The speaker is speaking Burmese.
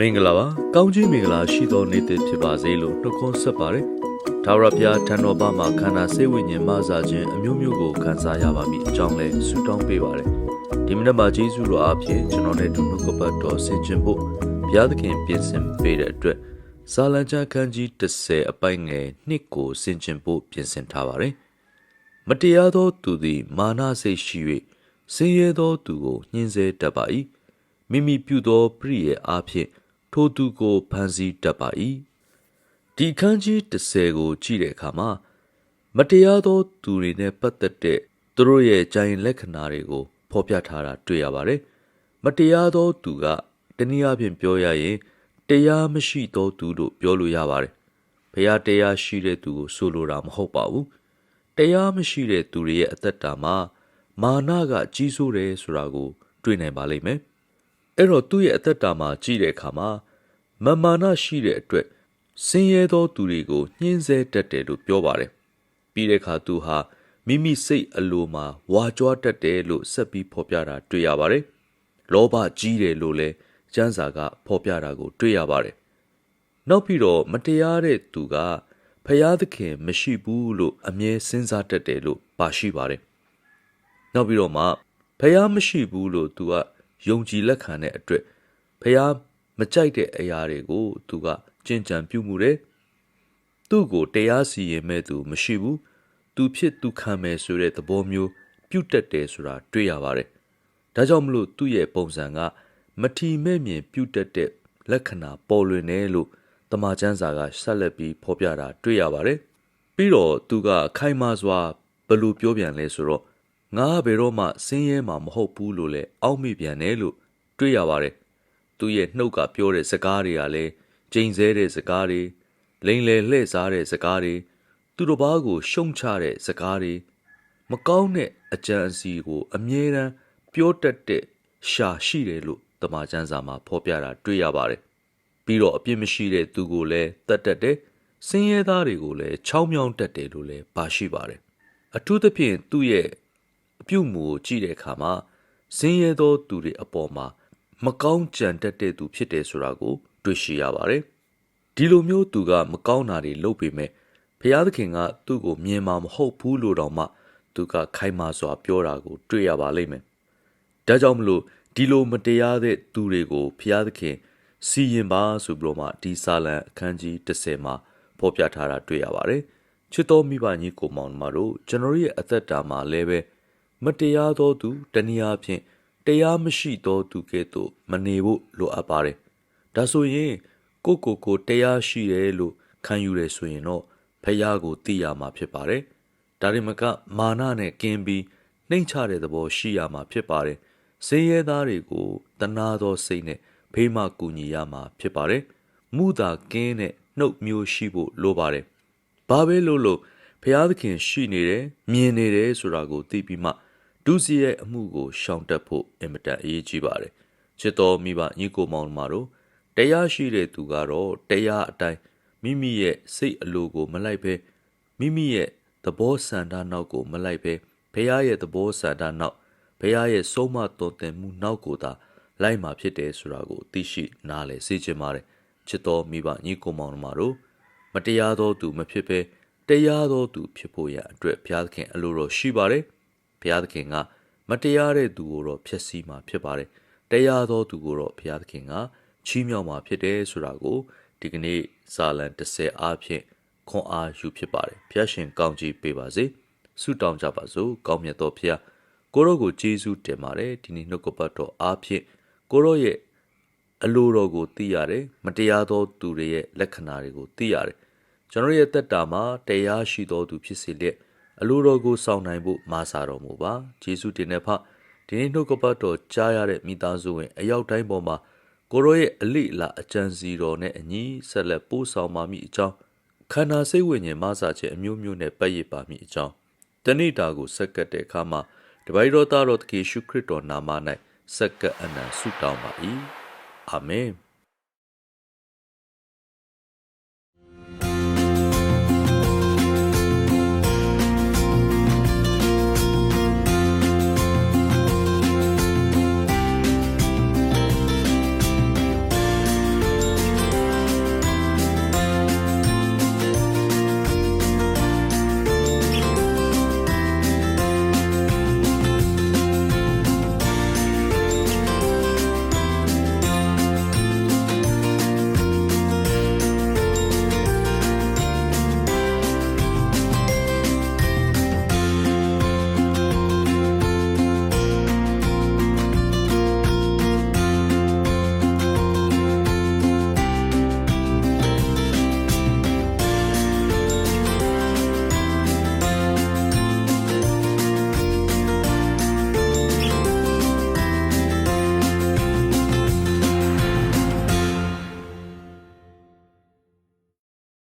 မင်္ဂလာပါကောင်းကြီးမင်္ဂလာရှိသောနေ့တစ်ဖြစ်ပါစေလို့နှုတ်ခွန်းဆက်ပါတယ်ဒါဝရဘုရားထံတော်ဘာမှာခန္ဓာစိတ်ဝိညာဉ်မဆာခြင်းအမျိုးမျိုးကိုခံစားရပါပြီအကြောင်းလဲဆုတောင်းပေးပါတယ်ဒီမနက်မှာဂျေဇုတော်အဖြစ်ကျွန်တော်နဲ့ဒုနှုတ်ကပတ်တော်ဆင်ခြင်ဖို့ဘုရားသခင်ပြင်ဆင်ပေးတဲ့အတွက်ဇာလံချခန်းကြီး30အပိုင်ငယ်နှစ်ကိုဆင်ခြင်ဖို့ပြင်ဆင်ထားပါတယ်မတရားသောသူသည်မာနစိတ်ရှိ၍ဆင်းရဲသောသူကိုညှင်းဆဲတတ်ပါ၏မိမိပြုသောပရိယေအားဖြင့် ထိုသူကိုဖန်ဆီးတတ်ပါ၏ဒီခန်းကြီး30ကိုကြည့်တဲ့အခါမှာမတရားသောသူတွေနဲ့ပတ်သက်တဲ့သူတို့ရဲ့ကြိုင်လက္ခဏာတွေကိုဖော်ပြထားတာတွေ့ရပါတယ်မတရားသောသူကတနည်းအားဖြင့်ပြောရရင်တရားမရှိသောသူလို့ပြောလို့ရပါတယ်ဘုရားတရားရှိတဲ့သူကိုဆိုလိုတာမဟုတ်ပါဘူးတရားမရှိတဲ့သူတွေရဲ့အသက်တာမှာမာနကကြီးစိုးတယ်ဆိုတာကို တွေ့နိုင်ပါလိမ့်မယ် အဲ့တော့သူ့ရဲ့အသက်တာမှာကြည့်တဲ့အခါမှာမမာနရှိတဲ့အတွက်ဆင်းရဲသောသူတွေကိုညှင်းဆဲတတ်တယ်လို့ပြောပါတယ်။ပြီးတဲ့အခါသူဟာမိမိစိတ်အလိုမှာဝါကြွားတတ်တယ်လို့ဆက်ပြီးဖော်ပြတာတွေ့ရပါတယ်။လောဘကြီးတယ်လို့လည်းကျမ်းစာကဖော်ပြတာကို တွေ့ရပါတယ်။နောက်ပြီးတော့မတရားတဲ့သူကဖျားသခင်မရှိဘူးလို့အမြဲစဉ်းစားတတ်တယ်လို့ပါရှိပါတယ်။နောက်ပြီးတော့မှဖျားမရှိဘူးလို့သူက ယုံကြည်လက်ခံတဲ့အတွက်ဖះမကြိုက်တဲ့အရာတွေကို သူကကြင်ကြံပြုမှုတယ်သူ့ကိုတရားစီရင်မဲ့သူမရှိဘူးသူဖြစ်သူခံမယ်ဆိုတဲ့သဘောမျိုးပြုတ်တက်တယ်ဆိုတာတွေ့ရပါတယ်ဒါကြောင့်မလို့သူ့ရဲ့ပုံစံကမထီမဲ့မြင်ပြုတ်တက်တဲ့လက္ခဏာပေါ်လွင်တယ်လို့တမန်ကျမ်းစာကဆက်လက်ပြီးဖော်ပြတာတွေ့ရပါတယ်ပြီးတော့သူကခိုင်မာစွာဘယ်လိုပြောပြန်လဲဆိုတော့ ငါဘယ်တော့မှဆင်းရဲမှာမဟုတ်ဘူးလို့လည်းအောက်မေ့ပြန်တယ်လို့တွေ့ရပါတယ်။သူ့ရဲ့နှုတ်ကပြောတဲ့စကားတွေကလည်းကျိန်ဆဲတဲ့စကားတွေလိန်လေလှဲ့စားတဲ့စကားတွေသူတို့ဘာကိုရှုံချတဲ့စကားတွေမကောင်းတဲ့အကြံအစီကို အမြဲတမ်းပြောတတ်တဲ့ရှာရှိတယ်လို့တမန်ကျမ်းစာမှာဖော်ပြတာတွေ့ရပါတယ်။ပြီးတော့အပြစ်မရှိတဲ့သူကိုလည်းတတ်တတ်တယ်။စင်းရဲသားတွေကိုလည်းချောင်းမြောင်းတတ်တယ်လို့လည်းပါရှိပါတယ်။အထူးသဖြင့်သူ့ရဲ့ အပြုမူကိုကြည့်တဲ့အခါမှာဇင်းရဲသောသူတွေအပေါ်မှာမကောင်းကြံတတ်တဲ့သူဖြစ်တယ်ဆိုတာကို တွေ့ရှိရပါတယ်။ဒီလိုမျိုးသူကမကောင်းတာတွေလုပ်ပေမဲ့ဘုရားသခင်ကသူ့ကိုမြင်မှာမဟုတ်ဘူးလို့တောင်မှသူကခိုင်မာစွာပြောတာကို တွေ့ရပါလိမ့်မယ်။ဒါကြောင့်မလို့ဒီလိုမတရားတဲ့သူတွေကိုဘုရားသခင်စီရင်ပါဆိုပြီးတော့မှဒီစာလံအခန်းကြီး30မှာဖော်ပြထားတာတွေ့ရပါတယ်။ချစ်တော်မိဘကြီးကိုမောင်မတို့ကျွန်တော်ရဲ့အသက်တာမှာလည်းပဲ မတရားသောသူတနည်းအားဖြင့်တရားမရှိသောသူကဲ့သို့မနေဖို့လိုအပ်ပါတယ်။ဒါဆိုရင်ကိုကိုကိုတရားရှိတယ်လို့ခံယူရဆိုရင်တော့ဖះကိုသိရမှာဖြစ်ပါတယ်။ဒါရင်မကမာနနဲ့ကင်းပြီးနှိမ့်ချတဲ့သဘောရှိရမှာဖြစ်ပါတယ်။စင်းရဲသားတွေကိုတနာသောစိတ်နဲ့ဖေးမကူညီရမှာဖြစ်ပါတယ်။မူတာကင်းတဲ့နှုတ်မျိုးရှိဖို့လိုပါတယ်။ဘာပဲလို့လို့ဖះသခင်ရှိနေတယ်မြင်နေတယ်ဆိုတာကိုသိပြီးမှ ဒုစရိုက်အမှုကိုရှောင်တက်ဖို့အင်မတန်အရေးကြီးပါတယ်ချစ်တော်မိဘညီကိုမောင်မတို့တရားရှိတဲ့သူကတော့တရားအတိုင်းမိမိရဲ့စိတ်အလိုကို မလိုက်ဘဲမိမိရဲ့သဘောဆန္ဒနောက်ကို မလိုက်ဘဲဘုရားရဲ့သဘောဆန္ဒနောက်ဘုရားရဲ့ဆုံးမတော်တင်မှုနောက်ကိုသာလိုက်မှာဖြစ်တယ်ဆိုတာကိုသိရှိနားလည်စေချင်ပါတယ်ချစ်တော်မိဘညီကိုမောင်မတို့မတရားသောသူမဖြစ်ဘဲတရားသောသူဖြစ်ဖို့ရအတွက်ဘုရားသခင်အလိုတော်ရှိပါတယ် ဘုရားသခင်က မတရားတဲ့သူကိုတော့ဖျက်ဆီးမှာဖြစ်ပါတယ်တရားသောသူကိုတော့ဘုရားသခင်ကချီးမြှောက်မှာဖြစ်တယ်ဆိုတာကိုဒီကနေ့ဇာလံ30အားဖြင့်ခွန်အားယူဖြစ်ပါတယ်ဘုရားရှင်ကောင်းကြီးပေးပါစေဆုတောင်းကြပါစို့ကောင်းမြတ်သောဘုရားကိုရောကိုကျေးဇူးတင်ပါတယ်ဒီနေ့နှုတ်ကပတ်တော်အားဖြင့်ကိုရောရဲ့အလိုတော်ကိုသိရတယ်မတရားသောသူတွေရဲ့လက္ခဏာတွေကိုသိရတယ်ကျွန်တော်ရဲ့တက်တာမှာတရားရှိသောသူဖြစ်စေလျက် အလိုတော်ကိုစောင့်နိုင်ဖို့မာစာတော်မူပါယေရှုတင်တဲ့ဖဒီနေ့နှုတ်ကပတ်တော်ကြားရတဲ့မိသားစုဝင်အရောက်တိုင်းပေါ်မှာကိုရောရဲ့အလိလာအကြံစီတော်နဲ့အညီဆက်လက်ပို့ဆောင်ပါမိအကြောင်းခန္ဓာစိတ်ဝိညာဉ်မဆာခြင်းအမျိုးမျိုးနဲ့ပတ်ရပါမိအကြောင်းတဏိတာကိုဆက်ကပ်တဲ့အခါမှာတပိုက်တော်သားတော်တကေရှုခရစ်တော်နာမ၌ဆက်ကပ်အနံဆုတောင်းပါ၏အာမင်